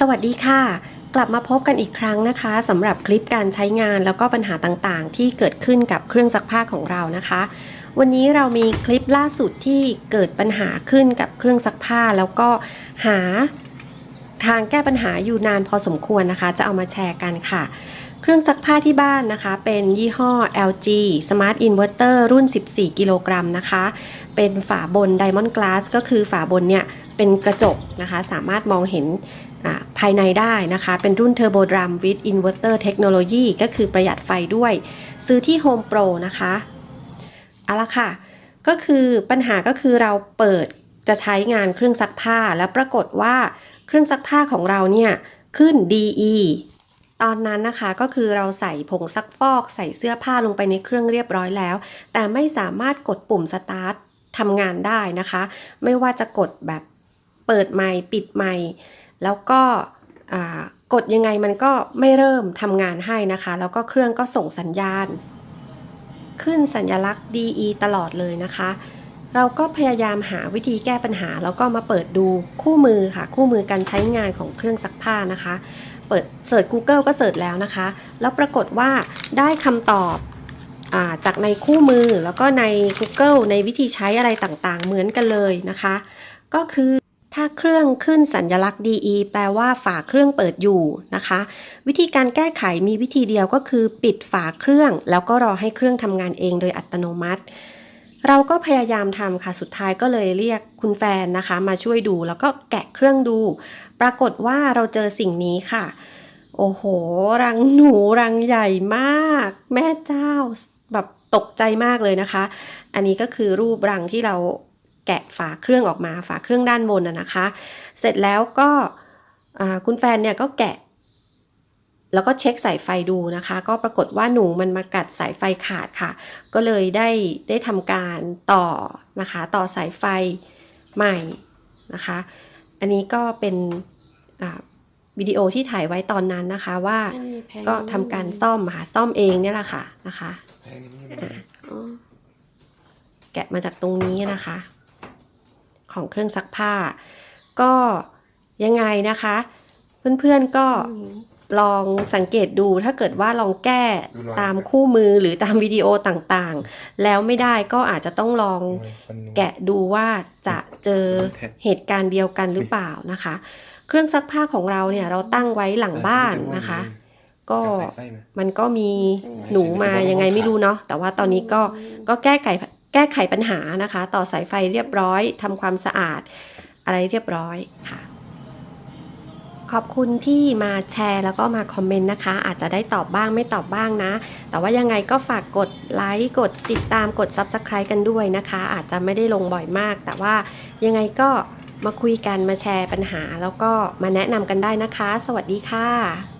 สวัสดีค่ะ กลับมาพบกันอีกครั้งนะคะสำหรับคลิปการใช้งานแล้วก็ปัญหาต่างๆ ที่เกิดขึ้นกับเครื่องซักผ้าของเรานะคะ วันนี้เรามีคลิปล่าสุดที่เกิดปัญหาขึ้นกับเครื่องซักผ้า แล้วก็หาทางแก้ปัญหาอยู่นานพอสมควรนะคะ จะเอามาแชร์กันค่ะ เครื่องซักผ้าที่บ้านนะคะ เป็นยี่ห้อ LG Smart Inverter รุ่น 14 กิโลกรัมนะคะ เป็นฝาบน Diamond Glass ก็คือฝาบนเนี่ยเป็นกระจกนะคะ สามารถมองเห็น ภายในได้นะคะ เป็นรุ่น Turbo Drum with Inverter Technology ก็คือประหยัดไฟด้วย ซื้อที่ Home Pro นะคะเอาละค่ะ ก็คือปัญหาก็คือเราเปิดจะใช้งานเครื่องซักผ้าแล้วปรากฏว่าเครื่องซักผ้าของเราเนี่ยขึ้น DE ตอนนั้นนะคะก็คือเราใส่ผงซักฟอกใส่เสื้อผ้าลงไปในเครื่องเรียบร้อยแล้ว แต่ไม่สามารถกดปุ่มสตาร์ททำงานได้นะคะ ไม่ว่าจะกดแบบเปิดไมค์ปิดไมค์ แล้วก็กดยังไงมันก็ไม่เริ่มทำงานให้นะคะ แล้วก็เครื่องก็ส่งสัญญาณ ขึ้นสัญลักษณ์ DE ตลอดเลยนะคะ เราก็พยายามหาวิธีแก้ปัญหา แล้วก็มาเปิดดูคู่มือค่ะ คู่มือการใช้งานของเครื่องซักผ้านะคะ เปิดเสิร์ช Google ก็เสิร์ชแล้วนะคะ แล้วปรากฏว่าได้คำตอบอาจากในคู่มือแล้วก็ใน Google ในวิธีใช้อะไรต่างๆ เหมือนกันเลยนะคะ ก็คือ เครื่องขึ้นสัญลักษณ์ DE แปลว่าฝาเครื่องเปิดอยู่นะคะ วิธีการแก้ไขมีวิธีเดียวก็คือ ปิดฝาเครื่อง แล้วก็รอให้เครื่องทำงานเองโดยอัตโนมัติ เราก็พยายามทำค่ะ สุดท้ายก็เลยเรียกคุณแฟนนะคะ มาช่วยดูแล้วก็แกะเครื่องดู ปรากฏว่าเราเจอสิ่งนี้ค่ะ โอ้โห รังหนูรังใหญ่มาก แม่เจ้าแบบตกใจมากเลยนะคะ อันนี้ก็คือรูปรังที่เรา แกะฝาเครื่องออกมาฝาเครื่องด้านบนนะนะคะ เสร็จแล้วก็อ่าคุณแฟนเนี่ยก็แกะ แล้วก็เช็คสายไฟดูนะคะ ก็ปรากฏว่าหนูมันมากัดสายไฟขาดค่ะ ก็เลยได้ได้ทำการต่อนะคะ ต่อสายไฟใหม่นะคะ อันนี้ก็เป็นอ่าวิดีโอที่ถ่ายไว้ตอนนั้นนะคะว่าก็ทำการซ่อมค่ะซ่อมเองเนี่ยแหละค่ะนะคะแพงนิดนึงนะอ๋อแกะมาจากตรงนี้นะคะ ของเครื่องซักผ้า ก็ยังไงนะคะ เพื่อนๆก็ลองสังเกตดูถ้าเกิดว่าลองแก้ตามคู่มือหรือตามวิดีโอต่างๆ แล้วไม่ได้ก็อาจจะต้องลองมันนุ่มแกะดูว่าจะเจอเหตุการณ์เดียวกันหรือเปล่านะคะ เครื่องซักผ้าของเราเนี่ยเราตั้งไว้หลังบ้านนะคะ ก็กัดสายไฟไหมมันก็มีหนูมายังไงไม่รู้เนาะแต่ว่าตอนนี้ก็ก็แก้ไข แก้ไขปัญหานะคะ ต่อสายไฟเรียบร้อยทำความสะอาดอะไรเรียบร้อยค่ะ ขอบคุณที่มาแชร์แล้วก็มาคอมเมนต์นะคะ อาจจะได้ตอบบ้างไม่ตอบบ้างนะ แต่ว่ายังไงก็ฝากกดไลค์กดติดตามกด Subscribe กันด้วยนะคะ อาจจะไม่ได้ลงบ่อยมาก แต่ว่ายังไงก็มาคุยกันมาแชร์ปัญหา แล้วก็มาแนะนำกันได้นะคะ สวัสดีค่ะ